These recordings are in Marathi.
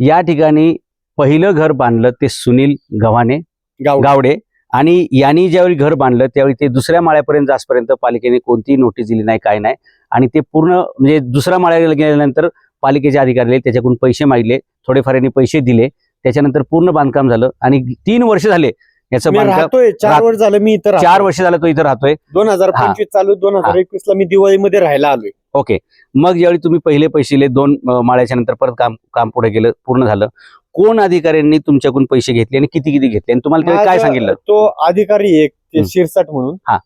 या ठिकाणी पहिलं घर बांधलं ते सुनील गव्हाणे गावडे. गावडे. आणि यांनी ज्यावेळी घर बांधलं त्यावेळी ते दुसऱ्या माळ्यापर्यंत जासपर्यंत पालिकेने कोणतीही नोटीस दिली नाही काय नाही. आणि ते पूर्ण म्हणजे दुसऱ्या माळ्याला गेल्यानंतर पालिकेचे अधिकारी त्याच्याकडून पैसे मागले थोडेफार यांनी पैसे दिले. त्याच्यानंतर पूर्ण बांधकाम झालं. आणि तीन वर्ष झाले याचं मी बांधकाम राहतोय चार राहत- वर्ष झालं मी इथं चार वर्ष झालं तो इथं राहतोय दोन हजार हा. पंचवीस चालू दोन हजार. एकवीस ला मी दिवाळीमध्ये राहायला आलोय ओके मग ज्यावेळी तुम्ही पहिले पैसे दिले दोन अं, माळ्याच्या नंतर परत काम काम पुढे गेलं पूर्ण झालं कोण अधिकाऱ्यांनी तुमच्याकडून पैसे घेतले आणि किती किती घेतले आणि तुम्हाला त्यावेळी काय माझा सांगितलं तो अधिकारी एक ते. शिरसाट म्हणून हा.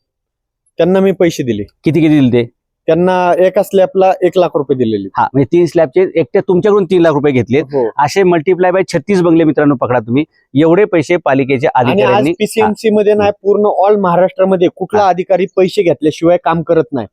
त्यांना मी पैसे दिले किती किती दिले ते त्यांना एका स्लॅबला एक लाख रुपये दिलेले. हा म्हणजे तीन स्लॅबचे एकट्या तुमच्याकडून तीन लाख रुपये घेतले हो. असे मल्टिप्लाय बाय छत्तीस बंगले मित्रांनो पकडा तुम्ही. एवढे पैसे पालिकेच्या आणि आज अधिकाऱ्यांनी पीसीएमसी मध्ये नाही पूर्ण ऑल महाराष्ट्रामध्ये कुठला हा. अधिकारी पैसे घेतल्याशिवाय काम करत नाही.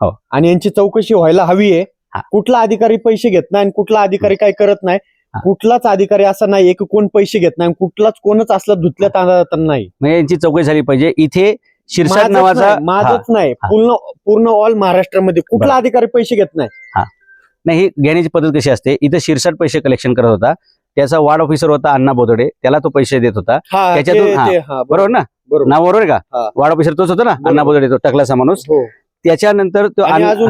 हो. आणि यांची चौकशी व्हायला हवी आहे. हा. कुठला अधिकारी पैसे घेत नाही आणि कुठला अधिकारी काय करत नाही. हा. कुठलाच अधिकारी असा नाही की कोण पैसे घेत नाही आणि कुठलाच कोणच असला धुतल्या तांदळात नाही. म्हणजे यांची चौकशी झाली पाहिजे. इथे शिरसाट नावाचा माझंच नाही. पूर्ण पूर्ण ऑल महाराष्ट्रामध्ये कुठला अधिकारी पैसे घेत नाही. नाही ही घेण्याची पद्धत कशी असते? इथं शिरसाट पैसे कलेक्शन करत होता. त्याचा वार्ड ऑफिसर होता अण्णा बोदडे त्याला तो पैसे देत होता. त्याच्यातून- बरोबर. ना? बरोबर. नाव बरोबर. का? वार्ड ऑफिसर तोच होता ना. अण्णा बोदडे तो टकलाचा माणूस. हो. त्याच्यानंतर तो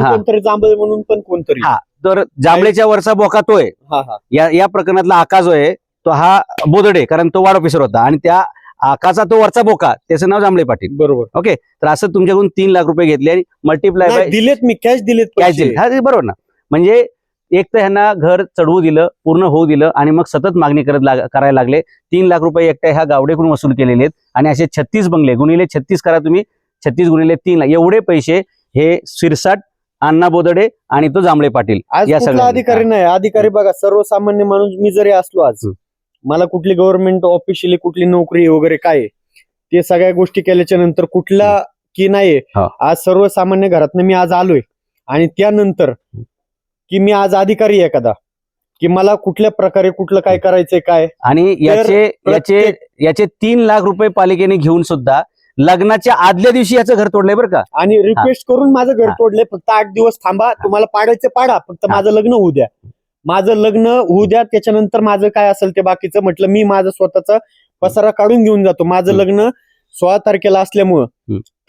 कोणतरी जांभळे म्हणून पण कोणतरी. हा. तर जांभळेच्या वरचा बोका तो आहे. हा या प्रकरणातला आका जो आहे तो हा बोदडे कारण तो वार्ड ऑफिसर होता. आणि त्या आकाचा तो वरचा बोका त्याचं नाव जांभळे पाटील. बरोबर. ओके? तर असं तुमच्याकडून तीन लाख रुपये घेतले आणि मल्टिप्लाय नाही, बाय दिलेत मी कॅश दिलेत कॅश पैसे. दिले हा ते बरोबर ना. म्हणजे एक तर ह्यांना घर चढवू दिलं पूर्ण होऊ दिलं आणि मग सतत मागणी करत लाग- करायला लागले. तीन लाख रुपये एकट्या ह्या गावडेकडून वसूल केलेले आहेत. आणि असे छत्तीस बंगले गुणिले छत्तीस करा तुम्ही छत्तीस गुणिले तीन लाख. एवढे पैसे हे शिरसाट अण्णा बोदडे आणि तो जांभळे पाटील आज या कुठला सगळ्या- अधिकारी नाही. अधिकारी बघा सर्वसामान्य माणूस मी जरी असलो आज. मला कुठली गव्हर्नमेंट ऑफिशियली कुठली नोकरी वगैरे काय ते सगळ्या गोष्टी केल्याच्यानंतर कुठला की नाही हा. आज सर्वसामान्य घरातनं मी आज आलोय. आणि त्यानंतर की मी आज अधिकारी आहे एखादा की मला कुठल्या प्रकारे कुठलं काय करायचंय काय आणि याचे याचे प्रत्येक- याचे तीन लाख रुपये पालिकेने घेऊन सुद्धा लग्नाच्या आदल्या दिवशी याचं घर तोडलंय बरं का. आणि रिक्वेस्ट करून माझं घर हा. तोडले फक्त आठ दिवस थांबा तुम्हाला पाडायचं पाडा फक्त हा. माझं लग्न होऊ द्या. माझं लग्न होऊ द्या त्याच्यानंतर माझं काय असेल ते बाकीचं म्हटलं मी माझं स्वतःचा पसारा काढून घेऊन जातो. माझं. लग्न सोळा तारखेला असल्यामुळं.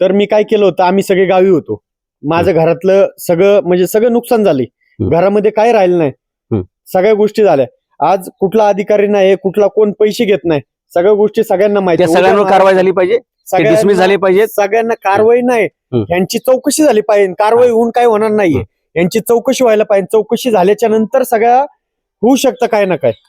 तर मी काय केलं होतं आम्ही सगळे गावी होतो. माझं घरातलं सगळं म्हणजे सगळं नुकसान झाले. घरामध्ये काय राहिलं नाही. सगळ्या गोष्टी झाल्या. आज कुठला अधिकारी नाही कुठला कोण पैसे घेत नाही. सगळ्या गोष्टी सगळ्यांना माहिती सगळ्यांवर कारवाई झाली पाहिजे? सगळ्यांना- झाले पाहिजेत? सगळ्यांना कारवाई नाही. यांची चौकशी झाली पाहिजे. कारवाई होऊन काय होणार नाहीये. यांची चौकशी व्हायला पाहिजे. चौकशी झाल्याच्यानंतर सगळ्या होऊ शकतं काय ना काय.